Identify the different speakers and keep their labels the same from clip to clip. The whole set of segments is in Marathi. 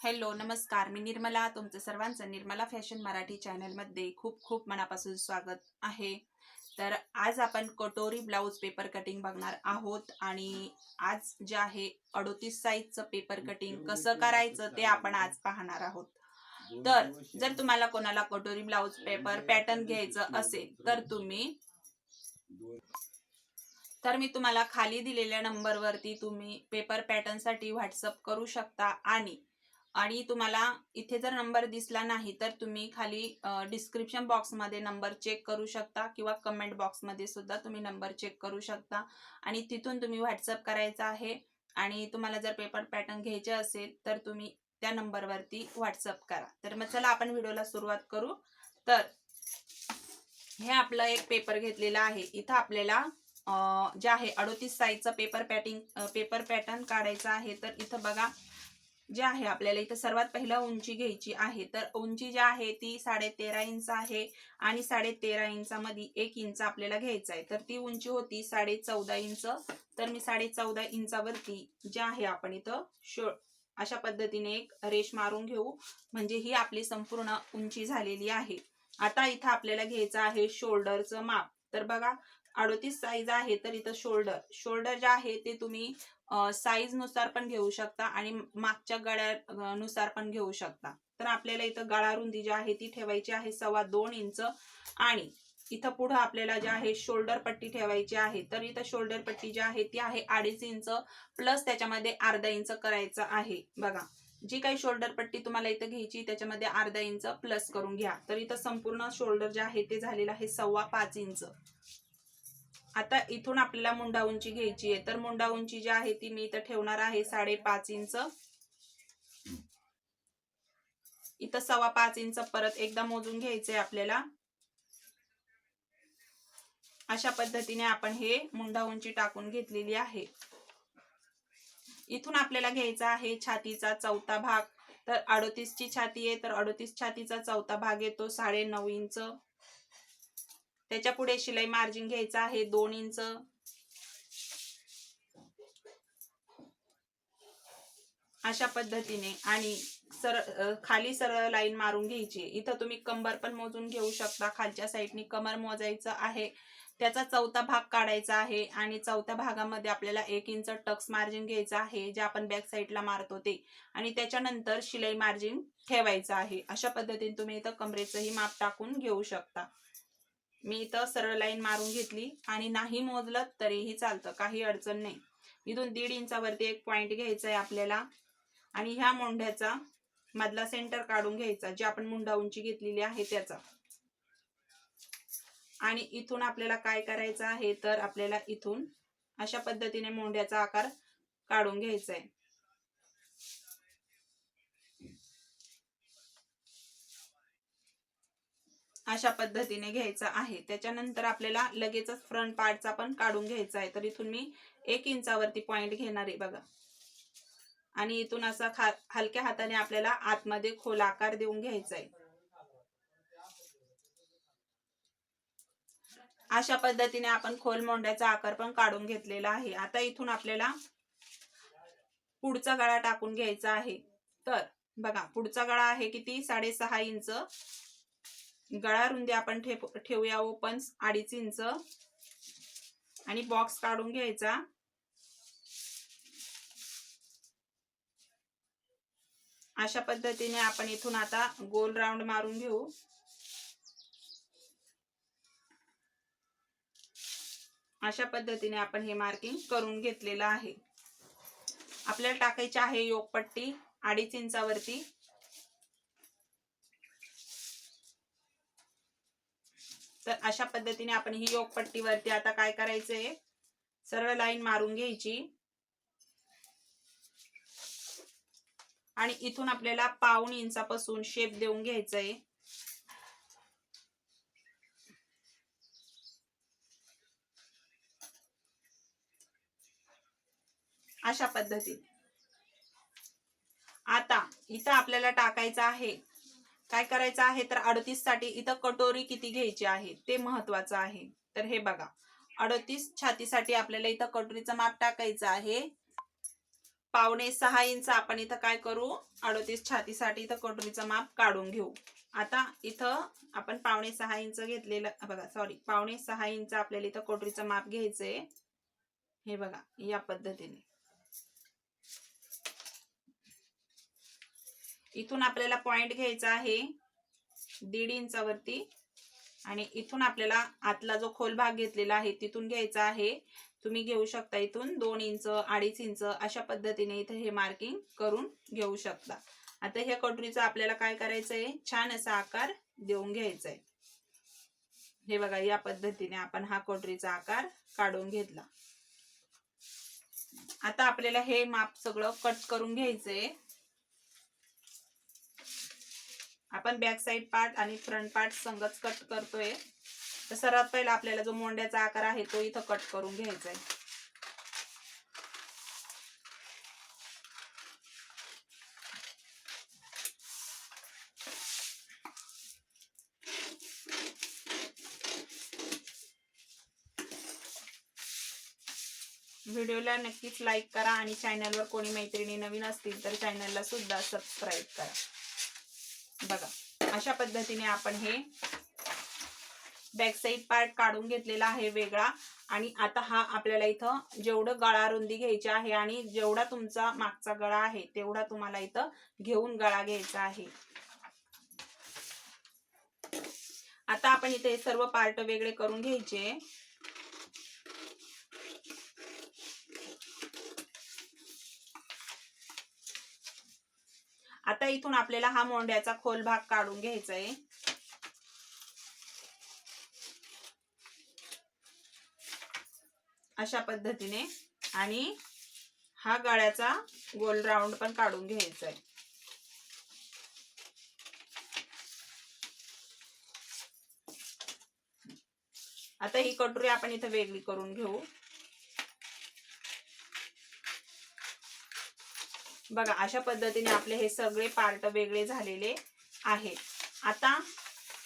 Speaker 1: हॅलो नमस्कार. मी निर्मला तुमचं सर्वांचं निर्मला फॅशन मराठी चॅनलमध्ये खूप खूप मनापासून स्वागत आहे. तर आज आपण कटोरी ब्लाऊज पेपर कटिंग बघणार आहोत आणि आज जे आहे अडोतीस साईजचं पेपर कटिंग कसं करायचं ते आपण आज पाहणार आहोत. तर जर तुम्हाला कोणाला कटोरी ब्लाऊज पेपर पॅटर्न घ्यायचं असेल तर तुम्ही तर मी तुम्हाला खाली दिलेल्या नंबरवरती तुम्ही पेपर पॅटर्नसाठी व्हॉट्सअप करू शकता आणि आणि तुम्हाला इथे जर नंबर दिसला नाही तर तुम्ही खाली डिस्क्रिप्शन बॉक्समध्ये नंबर चेक करू शकता किंवा कमेंट बॉक्समध्ये सुद्धा तुम्ही नंबर चेक करू शकता. आणि तिथून तुम्ही व्हॉट्सअप करायचा आहे आणि तुम्हाला जर पेपर पॅटर्न घ्यायचे असेल तर तुम्ही त्या नंबरवरती व्हॉट्सअप करा. तर मग चला आपण व्हिडिओला सुरुवात करू. तर हे आपलं एक पेपर घेतलेला आहे. इथं आपल्याला जे आहे अडोतीस साईजचं पेपर पॅटिंग पेपर पॅटर्न काढायचं आहे. तर इथं बघा जे आहे आपल्याला इथं सर्वात पहिला उंची घ्यायची आहे. तर उंची जी आहे ती साडे तेरा इंच आहे आणि साडे तेरा इंचामध्ये एक इंच आपल्याला घ्यायचा आहे. तर ती उंची होती साडे चौदा इंच. तर मी साडे चौदा इंचावरती जे आहे आपण इथं शो अशा पद्धतीने एक रेश मारून घेऊ. म्हणजे ही आपली संपूर्ण उंची झालेली आहे. आता इथं आपल्याला घ्यायचं आहे शोल्डरचं माप. तर बघा अडोतीस साईज आहे तर इथं शोल्डर. शोल्डर जे आहे ते तुम्ही साईजनुसार पण घेऊ शकता आणि मागच्या गळ्या नुसार पण घेऊ शकता. तर आपल्याला इथं गळा रुंदी जी आहे ती ठेवायची आहे सव्वा दोन इंच आणि इथं पुढं आपल्याला जे आहे शोल्डर पट्टी ठेवायची आहे. तर इथं शोल्डर पट्टी जी आहे ती आहे अडीच इंच प्लस त्याच्यामध्ये अर्धा इंच करायचं आहे. बघा जी काही शोल्डर पट्टी तुम्हाला इथं घ्यायची त्याच्यामध्ये अर्धा इंच प्लस करून घ्या. तर इथं संपूर्ण शोल्डर जे आहे ते झालेलं आहे सव्वा पाच इंच. आता इथून आपल्याला मुंडा उंची घ्यायची आहे. तर मुंडा उंची जी आहे ती मी इथं ठेवणार आहे साडेपाच इंच. इथं सव्वा पाच इंच परत एकदा मोजून घ्यायचंय आपल्याला. अशा पद्धतीने आपण हे मुंडा उंची टाकून घेतलेली आहे. इथून आपल्याला घ्यायचा आहे छातीचा चौथा भाग. तर अडोतीसची छाती आहे तर अडोतीस छातीचा चौथा भाग येतो साडे नऊ इंच. त्याच्या पुढे शिलाई मार्जिन घ्यायचं आहे दोन इंच. अशा पद्धतीने आणि सर खाली सरळ लाईन मारून घ्यायची. इथं तुम्ही कंबर पण मोजून घेऊ शकता. खालच्या साईडनी कमर मोजायचं आहे. त्याचा चौथा भाग काढायचा आहे आणि चौथ्या भागामध्ये आपल्याला एक इंच टक्स मार्जिन घ्यायचं आहे जे आपण बॅक साईडला मारतो ते. आणि त्याच्यानंतर शिलाई मार्जिन ठेवायचं आहे. अशा पद्धतीने तुम्ही इथं कमरेचंही माप टाकून घेऊ शकता. मी इथं सरळ लाईन मारून घेतली आणि नाही मोजलं तरीही चालतं काही अडचण नाही. इथून दीड इंचावरती एक पॉइंट घ्यायचा आहे आपल्याला आणि ह्या मोंढ्याचा मधला सेंटर काढून घ्यायचा जे आपण मुंडा उंची घेतलेली आहे त्याचा. आणि इथून आपल्याला काय करायचं आहे तर आपल्याला इथून अशा पद्धतीने मोंढ्याचा आकार काढून घ्यायचा आहे अशा पद्धतीने घ्यायचा आहे. त्याच्यानंतर आपल्याला लगेचच फ्रंट पार्टचा पण काढून घ्यायचा आहे. तर इथून मी एक इंचावरती पॉईंट घेणार आहे बघा. आणि इथून असा खा हलक्या हाताने आपल्याला आतमध्ये खोल आकार देऊन घ्यायचा आहे. अशा पद्धतीने आपण खोल मोंड्याचा आकार पण काढून घेतलेला आहे. आता इथून आपल्याला पुढचा गळा टाकून घ्यायचा आहे. तर बघा पुढचा गळा आहे किती? साडेसहा इंच. गळा रुंदी आपण ठेप ठेवूया ओपन अडीच इंच. आणि बॉक्स काढून घ्यायचा. अशा पद्धतीने आपण इथून आता गोल राऊंड मारून घेऊ. अशा पद्धतीने आपण हे मार्किंग करून घेतलेलं आहे. आपल्याला टाकायची आहे योगपट्टी अडीच इंचावरती. तर अशा पद्धतीने आपण ही योगपट्टीवरती आता काय करायचंय? सरळ लाईन मारून घ्यायची. आणि इथून आपल्याला पाऊन इंचापासून शेप देऊन घ्यायचंय. अशा पद्धतीने. आता इथं आपल्याला टाकायचं आहे काय करायचं आहे? तर अडतीससाठी इथं कटोरी किती घ्यायची आहे? ते महत्वाचं आहे. तर हे बघा. अडतीस छातीसाठी आपल्याला इथं कटोरीचं माप टाकायचं आहे. पावणे सहा इंच आपण इथं काय करू? अडतीस छातीसाठी इथं कटोरीचं माप काढून घेऊ. आता इथं आपण पावणे सहा इंच घेतलेलं बघा सॉरी पावणे सहा इंच आपल्याला इथं कटोरीचं माप घ्यायचंय. हे बघा या पद्धतीने. इथून आपल्याला पॉइंट घ्यायचा आहे. दीड इंचावरती आणि इथून आपल्याला आतला जो खोल भाग घेतलेला आहे तिथून घ्यायचा आहे. तुम्ही घेऊ शकता इथून दोन इंच अडीच इंच अशा पद्धतीने इथे हे मार्किंग करून घेऊ शकता. आता ह्या कटोरीचा आपल्याला काय करायचंय? छान असा आकार देऊन घ्यायचा आहे हे बघा या पद्धतीने आपण हा कटोरीचा आकार काढून घेतला. आता आपल्याला हे माप सगळं कट करून घ्यायचंय. आपण बॅक साईड पार्ट आणि फ्रंट पार्ट संगच कट करतोय. तर सर्वात पहिला आपल्याला जो मोंड्याचा आकार आहे तो इथं कट करून घ्यायचा आहे व्हिडिओला नक्कीच लाईक करा आणि चॅनलवर कोणी मैत्रिणी नवीन असतील तर चॅनलला सुद्धा सबस्क्राईब करा. बघा अशा पद्धतीने आपण हे बॅक साईड पार्ट काढून घेतलेला आहे वेगळा. आणि आता हा आपल्याला इथं जेवढं गळा रुंदी घ्यायची आहे आणि जेवढा तुमचा मागचा गळा आहे तेवढा तुम्हाला इथं घेऊन गळा घ्यायचा आहे. आता आपण इथे सर्व पार्ट वेगळे करून घ्यायचे. आता इथून आपल्याला हा मोंड्याचा खोल भाग काढून घ्यायचा आहे अशा पद्धतीने. आणि हा गळ्याचा गोल राऊंड पण काढून घ्यायचा आहे आता ही कटोरी आपण इथं वेगळी करून घेऊ. बघा अशा पद्धतीने आपले हे सगळे पार्ट वेगळे झालेले आहे आता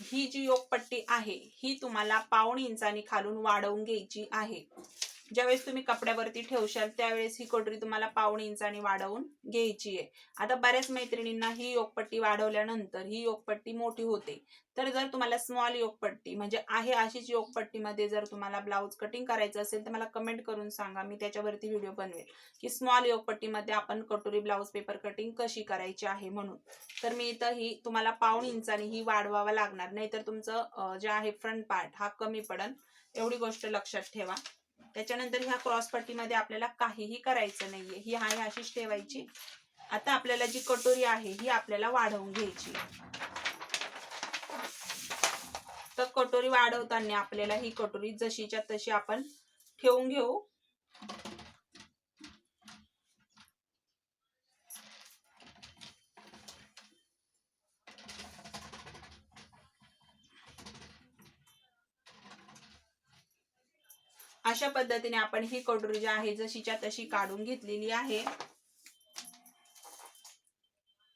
Speaker 1: ही जी योगपट्टी आहे ही तुम्हाला पाऊण इंचाने खालून वाढवून घ्यायची आहे. ज्यावेळेस तुम्ही कपड्यावरती ठेवशाल त्यावेळेस ही कोटरी तुम्हाला पाऊण इंचानी वाढवून घ्यायची आहे. आता बऱ्याच मैत्रिणींना ही योगपट्टी वाढवल्यानंतर ही योगपट्टी मोठी होते. तर जर तुम्हाला स्मॉल योगपट्टी म्हणजे आहे अशीच योगपट्टीमध्ये जर तुम्हाला ब्लाऊज कटिंग करायचं असेल तर मला कमेंट करून सांगा. मी त्याच्यावरती व्हिडिओ बनवेल. की स्मॉल योगपट्टीमध्ये आपण कटोरी ब्लाऊज पेपर कटिंग कशी करायची आहे म्हणून. तर मी इथं ही तुम्हाला पाऊण इंचानी ही वाढवावा लागणार. नाही तर तुमचं जे आहे फ्रंट पार्ट हा कमी पडन एवढी गोष्ट लक्षात ठेवा. त्याच्यानंतर ह्या क्रॉस पट्टीमध्ये आपल्याला काहीही करायचं नाहीये. ही हाय अशीच ठेवायची. आता आपल्याला जी कटोरी आहे ही आपल्याला वाढवून घ्यायची. तर कटोरी वाढवताना आपल्याला ही कटोरी जशीच्या तशी आपण ठेवून घेऊ. अशा पद्धतीने आपण ही कटोरी जी आहे जशीच्या तशी काढून घेतलेली आहे.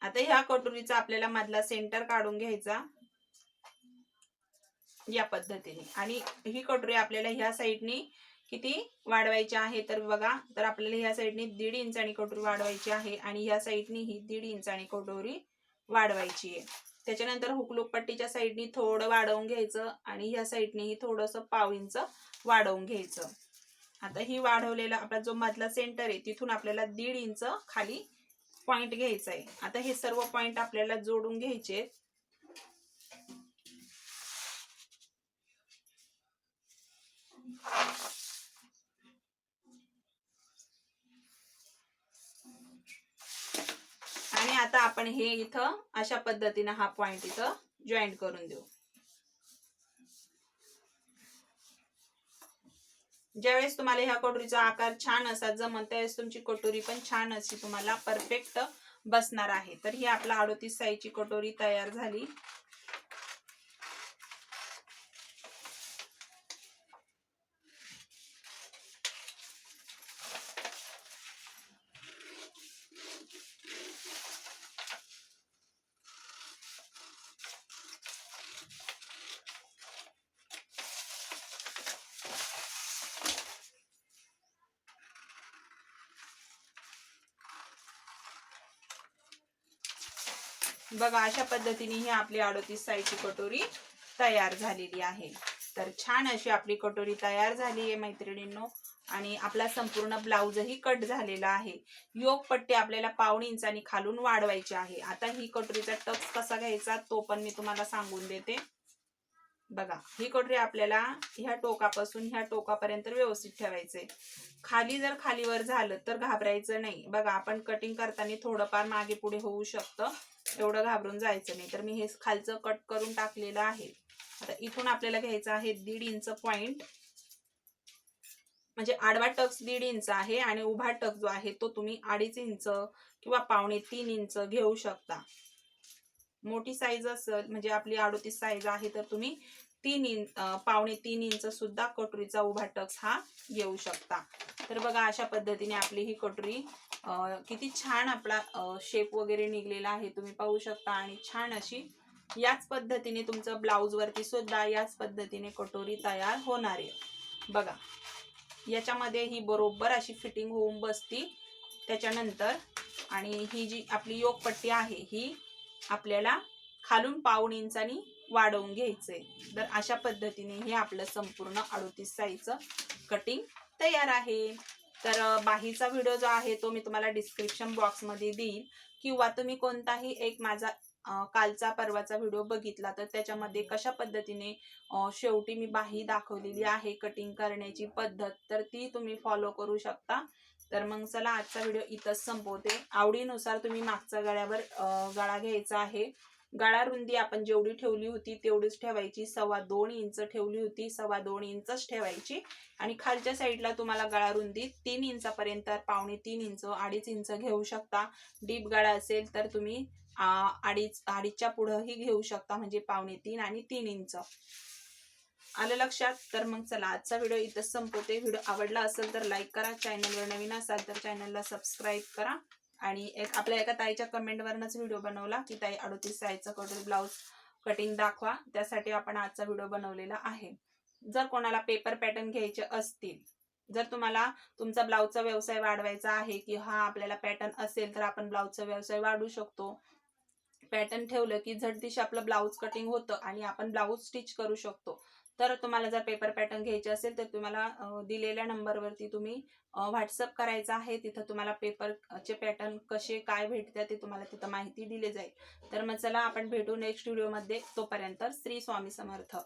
Speaker 1: आता ह्या कटोरीचा आपल्याला मधला सेंटर काढून घ्यायचा. या पद्धतीने. आणि ही कटोरी आपल्याला ह्या साईडनी किती वाढवायची आहे तर बघा तर आपल्याला ह्या साईडनी दीड इंचानी कटोरी वाढवायची आहे आणि ह्या साईडनी ही दीड इंचानी कटोरी वाढवायची आहे. त्याच्यानंतर हुकलूक पट्टीच्या साईडनी थोडं वाढवून घ्यायचं आणि ह्या साईडनी थोडंसं पाव इंच वाढवून घ्यायचं. आता ही वाढवलेला आपला जो मधला सेंटर आहे तिथून आपल्याला दीड इंच खाली पॉइंट घ्यायचा आहे. आता हे सर्व पॉइंट आपल्याला जोडून घ्यायचे आणि आता आपण हे इथं अशा पद्धतीने हा पॉइंट इथं जॉईंट करून देऊ. ज्यावेळेस तुम्हाला ह्या कटोरीचा आकार छान असा जमन त्यावेळेस तुमची कटोरी पण छान अशी तुम्हाला परफेक्ट बसणार आहे. तर ही आपला अडोतीस साईजची कटोरी तयार झाली. बघा अशा पद्धतीने ही आपली अडोतीस साईजची कटोरी तयार झालेली आहे. तर छान अशी आपली कटोरी तयार झाली आहे मैत्रिणींनो. आणि आपला संपूर्ण ब्लाऊजही कट झालेला आहे. योग पट्टी आपल्याला पाऊण इंचानी खालून वाढवायची आहे. आता ही कटोरीचा टक्स कसा घ्यायचा तो पण मी तुम्हाला सांगून देते. बघा ही कटोरी आपल्याला ह्या टोकापासून ह्या टोकापर्यंत व्यवस्थित ठेवायचे खाली जर खालीवर झालं तर घाबरायचं नाही. बघा आपण कटिंग करताना थोडंफार मागे पुढे होऊ शकतं. एवढं घाबरून जायचं नाही. तर मी हे खालचं कट करून टाकलेलं आहे. आता इथून आपल्याला घ्यायचं आहे दीड इंच पॉइंट म्हणजे आडवा टक्स दीड इंच आहे आणि उभा टक जो आहे तो तुम्ही अडीच इंच किंवा पावणे तीन इंच घेऊ शकता. मोठी साईज असेल म्हणजे आपली अडोतीस साईज आहे तर तुम्ही तीन इंच पावणे तीन इंच सुद्धा कटोरीचा उभा टक्स हा घेऊ शकता. तर बघा अशा पद्धतीने आपली ही कटोरी किती छान आपला शेप वगैरे निघलेला आहे तुम्ही पाहू शकता. आणि छान अशी याच पद्धतीने तुमचं ब्लाऊजवरती सुद्धा याच पद्धतीने कटोरी तयार होणार आहे. बघा याच्यामध्ये ही बरोबर अशी फिटिंग होऊन बसती. त्याच्यानंतर आणि ही जी आपली योगपट्टी आहे ही आपल्याला खालून पाऊण इंचानी वाढवून घ्यायचंय. तर अशा पद्धतीने हे आपलं संपूर्ण अडोतीस साईजचं कटिंग तयार आहे. तर बाहीचा व्हिडिओ जो आहे तो मी तुम्हाला डिस्क्रिप्शन बॉक्समध्ये देईन किंवा तुम्ही कोणताही एक माझा कालचा परवाचा व्हिडिओ बघितला तर त्याच्यामध्ये कशा पद्धतीने शेवटी मी बाही दाखवलेली आहे कटिंग करण्याची पद्धत तर ती तुम्ही फॉलो करू शकता. तर मग चला आजचा व्हिडिओ इथंच संपवते. आवडीनुसार तुम्ही मागचा गळ्यावर गळा घ्यायचा आहे. गळा रुंदी आपण जेवढी ठेवली होती तेवढीच ठेवायची. सव्वा दोन इंच ठेवली होती सव्वा दोन इंचच ठेवायची. आणि खालच्या साईडला तुम्हाला गळा रुंदी तीन इंचापर्यंत पावणे तीन इंच अडीच इंच घेऊ शकता. डीप गळा असेल तर तुम्ही अडीच अडीचच्या पुढंही घेऊ शकता. म्हणजे पावणे तीन आणि तीन इंच. आलं लक्षात? तर मग चला आजचा व्हिडिओ इथं संपवते. व्हिडिओ आवडला असेल तर लाईक करा. चॅनलवर नवीन असाल तर चॅनलला सबस्क्राईब करा. आणि एक आपल्या एका ताईच्या कमेंटवरनच व्हिडिओ बनवला की ताई अडोतीस साईजचा कटोरी ब्लाऊज कटिंग दाखवा. त्यासाठी आपण आजचा व्हिडिओ बनवलेला आहे. जर कोणाला पेपर पॅटर्न घ्यायचे असतील जर तुम्हाला तुमचा ब्लाऊजचा व्यवसाय वाढवायचा आहे की हा आपल्याला पॅटर्न असेल तर आपण ब्लाऊजचा व्यवसाय वाढवू शकतो. पॅटर्न ठेवलं की झटदिशी आपलं ब्लाऊज कटिंग होतं आणि आपण ब्लाऊज स्टिच करू शकतो. तर तुम्हाला जर पेपर पॅटर्न घ्यायचे असेल तर तुम्हाला दिलेल्या नंबरवरती तुम्ही व्हॉट्सअप करायचं आहे. तिथं तुम्हाला पेपरचे पॅटर्न कसे काय भेटतात ते तुम्हाला तिथं माहिती दिली जाईल. तर मग चला आपण भेटू नेक्स्ट व्हिडिओमध्ये तोपर्यंत श्री स्वामी समर्थ.